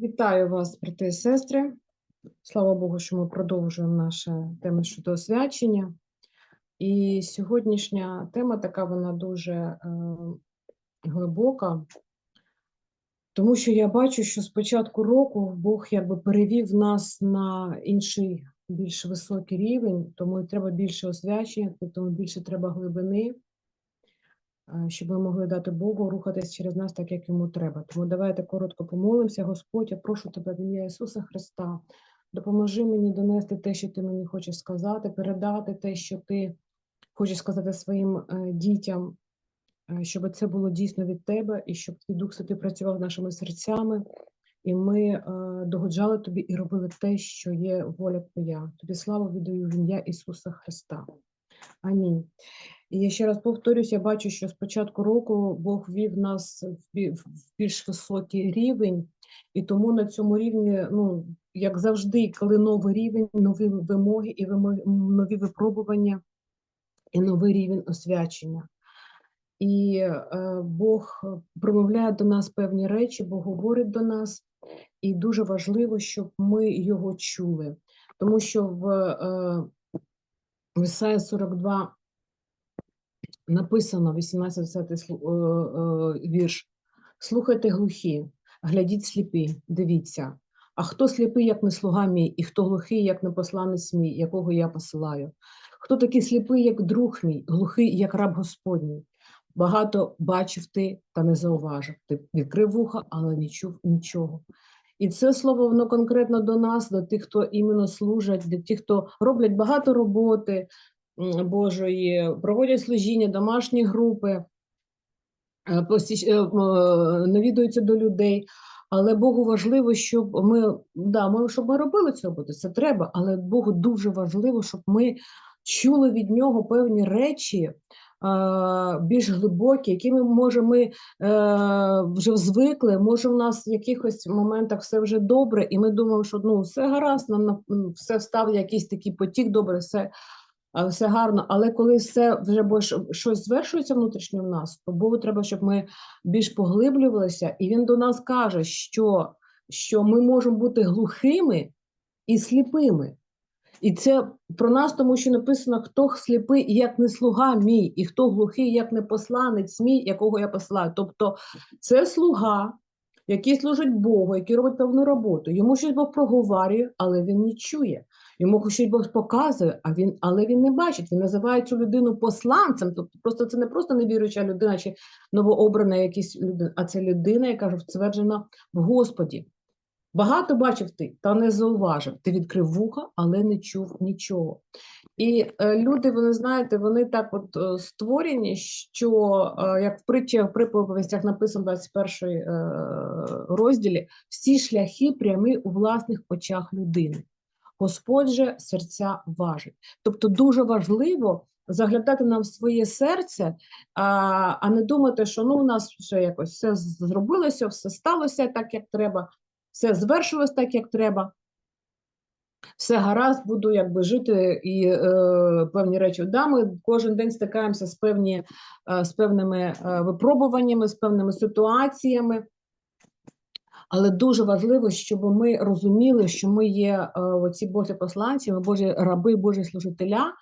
Вітаю вас, брати і сестри. Слава Богу, що ми продовжуємо нашу тему щодо освячення. І сьогоднішня тема така, вона дуже е, глибока, тому що я бачу, що з початку року Бог якби перевів нас на інший, більш високий рівень, тому треба більше освячення, тому більше треба глибини щоб ми могли дати Богу рухатись через нас так, як йому треба. Тому давайте коротко помолимося. Господь, я прошу тебе в ім'я Ісуса Христа. Допоможи мені донести те, що ти мені хочеш сказати, передати те, що ти хочеш сказати своїм е, дітям, е, щоб це було дійсно від тебе, і щоб твій Дух Святий працював нашими серцями, і ми е, догоджали тобі і робили те, що є воля Твоя. Тобі славу віддаю в ім'я Ісуса Христа. Амінь. Я ще раз повторюсь, я бачу, що з початку року Бог вів нас в більш високий рівень, і тому на цьому рівні, ну, як завжди, коли новий рівень, нові вимоги і вимо- нові випробування, і новий рівень освячення. І е, Бог промовляє до нас певні речі, Бог говорить до нас, і дуже важливо, щоб ми його чули. Тому що в, е, в Ісаї 42 написано 18 слу- е, е, вірш. Слухайте глухі, глядіть сліпі, дивіться. А хто сліпий, як не слуга мій, і хто глухий, як не посланець мій, якого я посилаю? Хто такий сліпий, як друг мій, глухий, як раб Господній? Багато бачив ти та не зауважив. Ти відкрив вуха, але не чув нічого. І це слово воно конкретно до нас, до тих, хто іменно служать, до тих, хто роблять багато роботи, Божої, проводять служіння, домашні групи, е, е, е, навідуються до людей. Але Богу важливо, щоб ми, да, ми, щоб ми робили цю роботу, це треба, але Богу дуже важливо, щоб ми чули від нього певні речі. Е, Більш глибокі, які ми може ми е, вже звикли, може в нас в якихось моментах все вже добре, і ми думаємо, що ну все гаразд, нам все став якийсь такий потік, добре, все а, все гарно, але коли все вже бо щось звершується внутрішньо в нас, то Богу треба, щоб ми більш поглиблювалися, і він до нас каже, що, що ми можемо бути глухими і сліпими. І це про нас, тому що написано, хто сліпий, як не слуга мій, і хто глухий, як не посланець мій, якого я посилаю. Тобто це слуга, який служить Богу, який робить певну роботу. Йому щось Бог проговорює, але він не чує. Йому щось Бог показує, а він, але він не бачить. Він називає цю людину посланцем. Тобто, просто це не просто невіруюча людина чи новообрана якась людина, а це людина, яка втверджена в Господі. Багато бачив ти, та не зауважив. Ти відкрив вуха, але не чув нічого. І е, люди, вони знаєте, вони так от е, створені, що е, як в притчі в приповістях написано в 21 е, розділі, всі шляхи прямі у власних очах людини. Господь же серця важить. Тобто дуже важливо заглядати нам в своє серце, а, а не думати, що ну у нас вже якось все зробилося, все сталося так, як треба, все звершилось так, як треба. Все гаразд, буду якби жити і е, певні речі. Да, ми кожен день стикаємося з, певні, е, з певними е, випробуваннями, з певними ситуаціями. Але дуже важливо, щоб ми розуміли, що ми є е, оці Божі посланці, ми Божі раби, Божі служителя,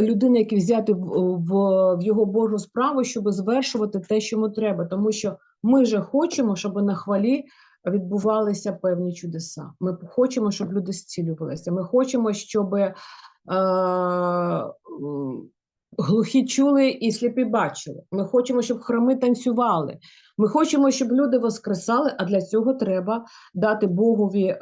людини, які взяти в, в, в його Божу справу, щоб звершувати те, що йому треба. Тому що ми же хочемо, щоб на хвалі відбувалися певні чудеса. Ми хочемо, щоб люди зцілювалися. Ми хочемо, щоб е, глухі чули і сліпі бачили. Ми хочемо, щоб храми танцювали. Ми хочемо, щоб люди воскресали, а для цього треба дати Богові е,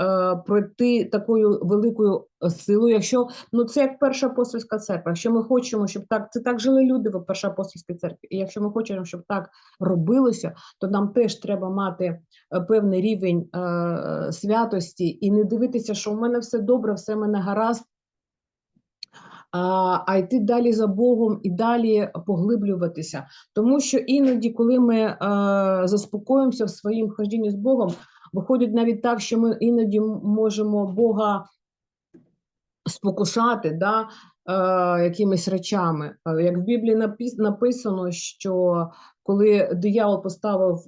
пройти такою великою силою. Якщо ну це як перша апостольська церква. Якщо ми хочемо, щоб так це так жили люди в першій апостольській церкві. І якщо ми хочемо, щоб так робилося, то нам теж треба мати е, певний рівень е, святості і не дивитися, що у мене все добре, все в мене гаразд. А, йти далі за Богом і далі поглиблюватися. Тому що іноді, коли ми е, заспокоїмося в своїм хождінні з Богом, виходить навіть так, що ми іноді можемо Бога спокушати да, е, якимись речами. Е, Як в Біблії напис- написано, що коли диявол поставив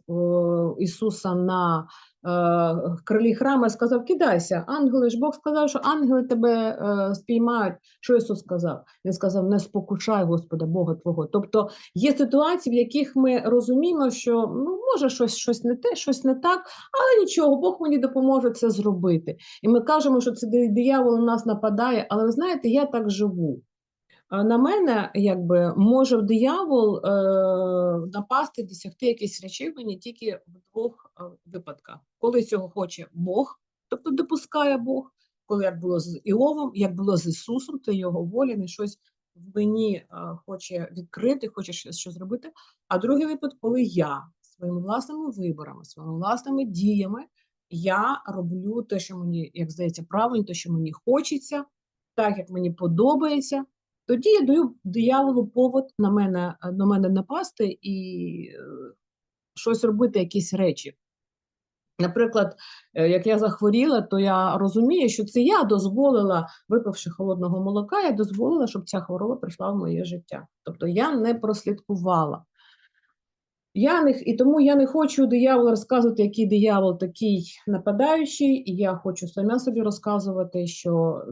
Ісуса на крилі храму і сказав: Кидайся, ангели ж Бог сказав, що ангели тебе е, спіймають. Що Ісус сказав? Він сказав: Не спокушай Господа Бога Твого. Тобто є ситуації, в яких ми розуміємо, що ну може щось, щось не те, щось не так, але нічого, Бог мені допоможе це зробити. І ми кажемо, що це диявол на нас нападає, але ви знаєте, я так живу. На мене, якби може диявол е, напасти, досягти якісь речей мені тільки в двох е, випадках: коли цього хоче Бог, тобто допускає Бог, коли як було з Іовом, як було з Ісусом, то його воля, не щось в мені е, хоче відкрити, хоче щось що зробити. А другий випадок, коли я своїми власними виборами, своїми власними діями, я роблю те, що мені, як здається, правильно, те, що мені хочеться, так як мені подобається. Тоді я даю дияволу повод на мене, е, на мене напасти і е, щось робити, якісь речі. Наприклад, е, як я захворіла, то я розумію, що це я дозволила, випивши холодного молока, я дозволила, щоб ця хвороба прийшла в моє життя. Тобто я не прослідкувала. Я не, і тому я не хочу дияволу розказувати, який диявол такий нападаючий, і я хочу сама собі розказувати, що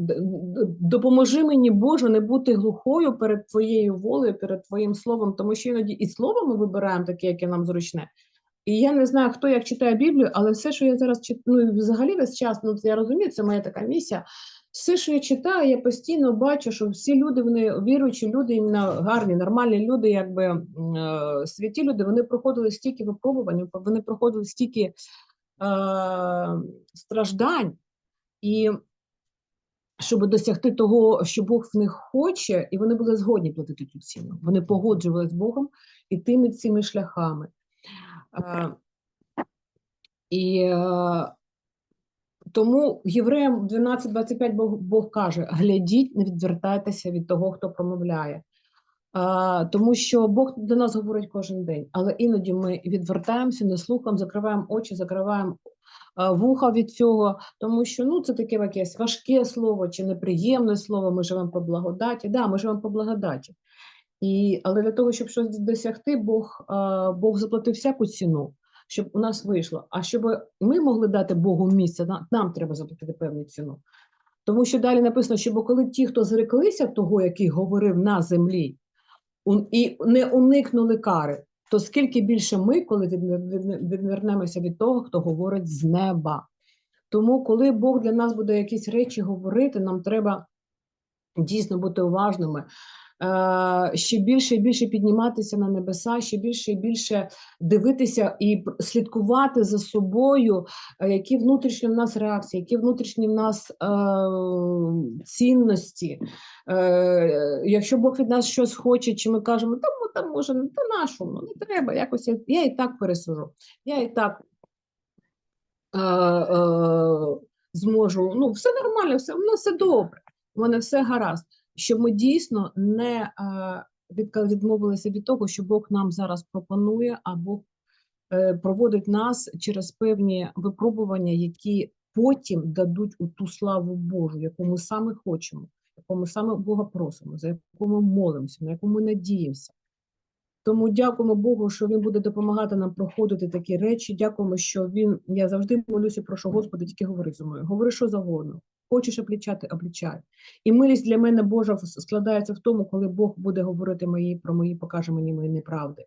допоможи мені, Боже, не бути глухою перед твоєю волею, перед твоїм словом, тому що іноді і слово ми вибираємо таке, яке нам зручне. І я не знаю, хто як читає Біблію, але все, що я зараз читаю, ну взагалі весь час, ну я розумію, це моя така місія. Все, що я читаю, я постійно бачу, що всі люди, вони віруючі люди, іменно гарні, нормальні люди, якби е, святі люди, вони проходили стільки випробувань, вони проходили стільки е, страждань, і щоб досягти того, що Бог в них хоче, і вони були згодні платити цю ціну. Вони погоджувалися з Богом і тими цими шляхами. Е, І е, тому євреям 12.25 Бог, Бог каже: глядіть, не відвертайтеся від того, хто промовляє. А, тому що Бог до нас говорить кожен день, але іноді ми відвертаємося, не слухаємо, закриваємо очі, закриваємо вуха від цього, тому що ну це таке якесь важке слово чи неприємне слово. Ми живемо по благодаті. Да, ми живемо по благодаті. І, але для того, щоб щось досягти, Бог, Бог заплатив всяку ціну, щоб у нас вийшло. А щоб ми могли дати Богу місце, нам треба заплатити певну ціну. Тому що далі написано, що коли ті, хто зреклися того, який говорив на землі, і не уникнули кари, то скільки більше ми, коли відвер- відвер- відвернемося від того, хто говорить з неба. Тому, коли Бог для нас буде якісь речі говорити, нам треба дійсно бути уважними. Е, Ще більше і більше підніматися на небеса, ще більше і більше дивитися і слідкувати за собою, е, які внутрішні в нас реакції, які внутрішні в нас е, цінності. Якщо Бог від нас щось хоче, чи ми кажемо, та ну, там може, та нашому, не треба, якось я, я і так пересужу, я і так е, е, зможу, ну, все нормально, все, воно все добре, у мене все гаразд. Щоб ми дійсно не е, відмовилися від того, що Бог нам зараз пропонує, а Бог е, проводить нас через певні випробування, які потім дадуть у ту славу Божу, яку ми саме хочемо, яку ми саме Бога просимо, за яку ми молимося, на яку ми надіємося. Тому дякуємо Богу, що Він буде допомагати нам проходити такі речі. Дякуємо, що Він. Я завжди молюся, прошу Господи, тільки говори зі мною. Говори що завгодно. Хочеш облічати, облічай. І милість для мене Божа складається в тому, коли Бог буде говорити мої про мої, покаже мені мої неправди.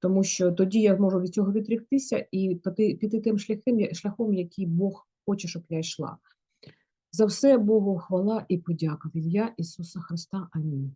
Тому що тоді я можу від цього відріктися і піти, піти тим шляхом, шляхом, який Бог хоче, щоб я йшла. За все Богу хвала і подяка в ім'я Ісуса Христа. Амінь.